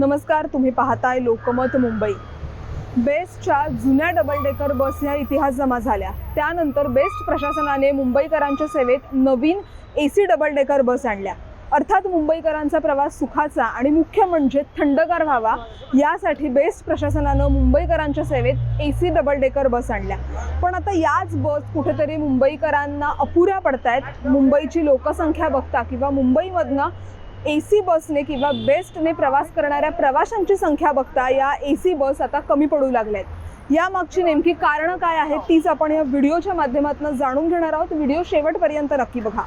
नमस्कार तुम्ही पाहताय लोकमत मुंबई. बेस्टच्या जुन्या डबल डेकर बस ह्या इतिहास जमा झाल्या. त्यानंतर बेस्ट प्रशासनाने मुंबईकरांच्या सेवेत नवीन A C double decker bus आणल्या. अर्थात मुंबईकरांचा प्रवास सुखाचा आणि मुख्य म्हणजे थंडगार व्हावा यासाठी बेस्ट प्रशासनानं मुंबईकरांच्या सेवेत A C double decker bus आणल्या. पण आता याच बस कुठेतरी मुंबईकरांना अपुऱ्या पडतायत. मुंबईची लोकसंख्या बघता किंवा मुंबईमधनं ए सी बसने किंवा बेस्टने प्रवास करणाऱ्या प्रवाशांची संख्या बघता या ए सी बस आता कमी पडू लागल्या आहेत यामागची नेमकी कारणं काय आहेत तीच आपण या व्हिडिओच्या माध्यमातून जाणून घेणार आहोत. व्हिडिओ शेवटपर्यंत नक्की बघा.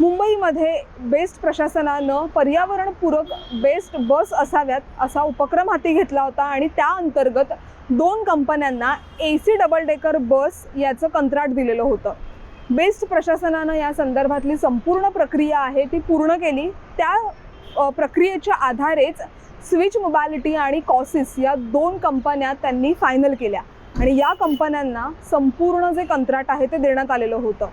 मुंबईमध्ये बेस्ट प्रशासनानं पर्यावरणपूरक बेस्ट बस असाव्यात असा उपक्रम हाती घेतला होता आणि त्या अंतर्गत दोन कंपन्यांना A C double decker bus याचं कंत्राट दिलेलं होतं. बेस्ट प्रशासनानं या संदर्भातली संपूर्ण प्रक्रिया आहे ती पूर्ण केली. त्या प्रक्रियेच्या आधारेच स्विच मोबॅलिटी आणि कॉसिस या दोन कंपन्या त्यांनी फायनल केल्या. आणि या कंपन्यांना संपूर्ण जे कंत्राट आहे ते देण्यात आलेलं होतं.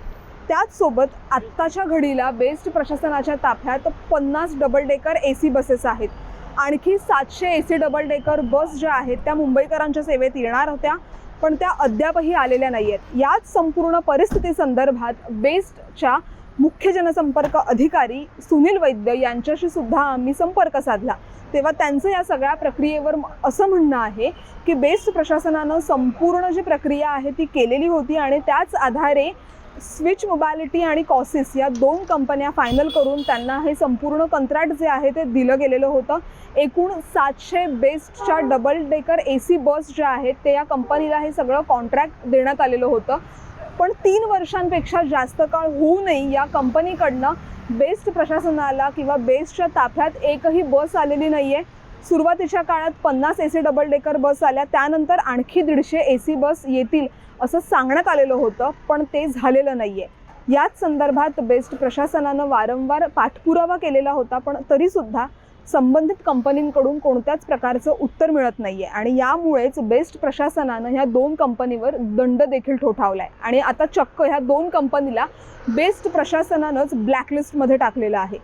त्याचसोबत आत्ताच्या घडीला बेस्ट प्रशासनाच्या ताफ्यात पन्नास double decker A C buses आहेत. आणखी सातशे A C double decker bus ज्या आहेत त्या मुंबईकरांच्या सेवेत येणार होत्या. पण त्या अद्यापही आलेल्या नाही आहेत याच संपूर्ण परिस्थिती संदर्भात बेस्टच्या मुख्य जनसंपर्क अधिकारी सुनील वैद्य यांच्याशी सुद्धा आम्ही संपर्क साधला. तेव्हा त्यांचं या सगळ्या प्रक्रियेवर असं म्हणणं आहे की बेस्ट प्रशासनानं संपूर्ण जी प्रक्रिया आहे ती केलेली होती आणि त्याच आधारे स्विच मोबॅलिटी आणि कॉसिस या दोन कंपन्या फायनल करून त्यांना हे संपूर्ण कंत्राट जे आहे ते दिलं गेलेलं होतं. एकूण सातशे बेस्टच्या double decker A C bus ज्या आहेत ते या कंपनीला हे सगळं कॉन्ट्रॅक्ट देण्यात आलेलं होतं. पण तीन वर्षांपेक्षा जास्त काळ होऊ नये या कंपनीकडनं बेस्ट प्रशासनाला किंवा बेस्टच्या ताफ्यात एकही बस आलेली नाही आहे सुरुवातीच्या काळात पन्नास A C double decker bus आल्या त्यानंतर आणखी दीडशे ए सी बस येतील. असं सांगण्यात आलेलं होतं पण ते झालेलं नाही आहे याच संदर्भात बेस्ट प्रशासनानं वारंवार पाठपुरावा केलेला होता पण तरीसुद्धा संबंधित कंपनींकडून कोणत्याच प्रकारचं उत्तर मिळत नाही आहे आणि यामुळेच बेस्ट प्रशासनानं ह्या दोन कंपनीवर दंड देखील ठोठावला आहे आणि आता चक्क ह्या दोन कंपनीला बेस्ट प्रशासनानंच ब्लॅकलिस्टमध्ये टाकलेलं आहे.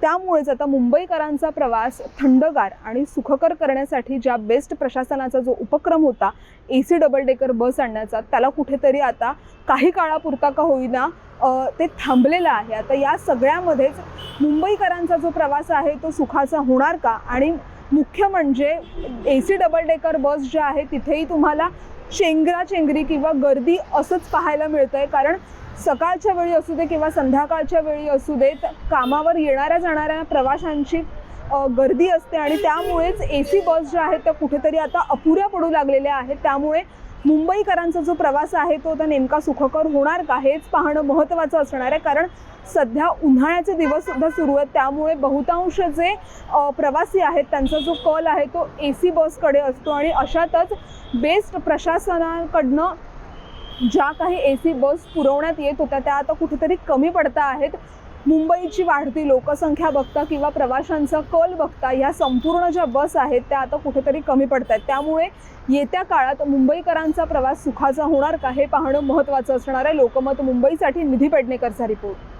त्यामुळेच आता मुंबईकरांचा प्रवास थंडगार आणि सुखकर करण्यासाठी ज्या बेस्ट प्रशासनाचा जो उपक्रम होता A C double decker bus आणण्याचा त्याला कुठेतरी आता काही काळापुरता का होईना ते थांबलेलं आहे. आता या सगळ्यामध्येच मुंबईकरांचा जो प्रवास आहे तो सुखाचा होणार का? आणि मुख्य म्हणजे A C double decker bus ज्या आहे तिथेही तुम्हाला चेंगरा चेंगरी किंवा गर्दी असंच पाहायला मिळतं आहे कारण सकाळच्या वेळी असू दे किंवा संध्याकाळच्या वेळी असू देत कामावर येणाऱ्या जाणाऱ्या प्रवाशांची गर्दी असते आणि त्यामुळेच ए सी बस ज्या आहेत त्या कुठेतरी आता अपुऱ्या पडू लागलेल्या आहेत. त्यामुळे मुंबईकरांचा जो प्रवास आहे तो आता नेमका सुखकर होणार का हेच पाहणं महत्त्वाचं असणार आहे. कारण सध्या उन्हाळ्याचे दिवससुद्धा सुरू आहेत. त्यामुळे बहुतांश जे प्रवासी आहेत त्यांचा जो कल आहे तो ए सी बसकडे असतो आणि अशातच बेस्ट प्रशासनाकडनं ज्या काही ए सी बस पुरवण्यात येत होत्या त्या आता कुठेतरी कमी पडता आहेत. मुंबईची वाढती लोकसंख्या बघता किंवा प्रवाशांचा कल बघता ह्या संपूर्ण ज्या बस आहेत त्या आता कुठेतरी कमी पडत आहेत. त्यामुळे येत्या काळात मुंबईकरांचा प्रवास सुखाचा होणार का हे पाहणं महत्त्वाचं असणार आहे. लोकमत मुंबईसाठी निधी पेडणेकरचा रिपोर्ट.